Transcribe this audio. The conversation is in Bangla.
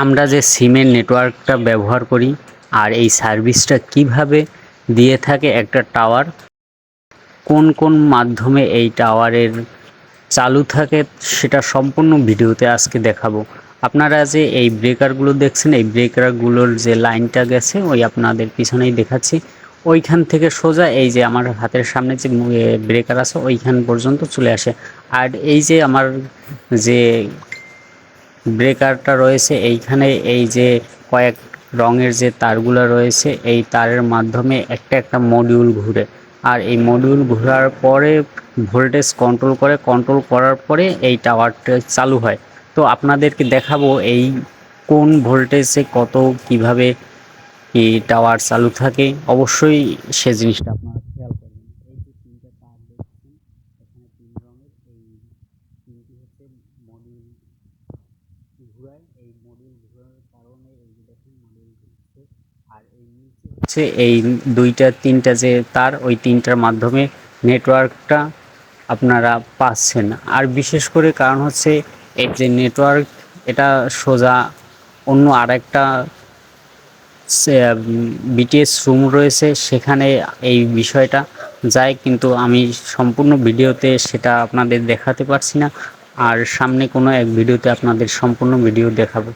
আমরা যে সিমের নেটওয়ার্কটা ব্যবহার করি আর এই সার্ভিসটা কীভাবে দিয়ে থাকে একটা টাওয়ার, কোন কোন মাধ্যমে এই টাওয়ারের চালু থাকে সেটা সম্পূর্ণ ভিডিওতে আজকে দেখাবো। আপনারা যে এই ব্রেকারগুলো দেখছেন, এই ব্রেকারগুলোর যে লাইনটা গেছে, ওই আপনাদের পিছনেই দেখাচ্ছি। ওইখান থেকে সোজা এই যে আমার হাতের সামনে যে ব্রেকার আছে, ওইখান পর্যন্ত চলে আসে। আর এই যে আমার যে ব্রেকারটা রয়েছে এইখানে, এই যে কয়েক রঙের যে তারগুলো রয়েছে, এই তারের মাধ্যমে একটা একটা মডিউল ঘুরে। আর এই মডিউল ঘোরার পরে ভোল্টেজ কন্ট্রোল করে কন্ট্রোল করার পরে এই টাওয়ারটা চালু হয়। তো আপনাদেরকে দেখাবো এই কোন ভোল্টেজে কত, কীভাবে এই টাওয়ার চালু থাকে। অবশ্যই সে জিনিসটা আপনারা খেয়াল করবেন। এই যে তিনটা তার দেখছেন, এখানে তিন রঙের, এই তিনটি হচ্ছে মডিউল ঘুরায় এই মডিউল ঘোরার কারণে এই যে মডিউল ঘুরছে, আর এই নিচে হচ্ছে এই দুইটা, তিনটা যে তার, ওই তিনটার মাধ্যমে নেটওয়ার্কটা আপনারা পাচ্ছেন। আর বিশেষ করে কারণ হচ্ছে এই যে নেটওয়ার্ক এটা সোজা অন্য আরেকটা বিটিএস রুম রয়েছে, সেখানে এই বিষয়টা যায়, কিন্তু আমি সম্পূর্ণ ভিডিওতে সেটা আপনাদের দেখাতে পারছি না। আর সামনে কোনো এক ভিডিওতে আপনাদের সম্পূর্ণ ভিডিও দেখাবো।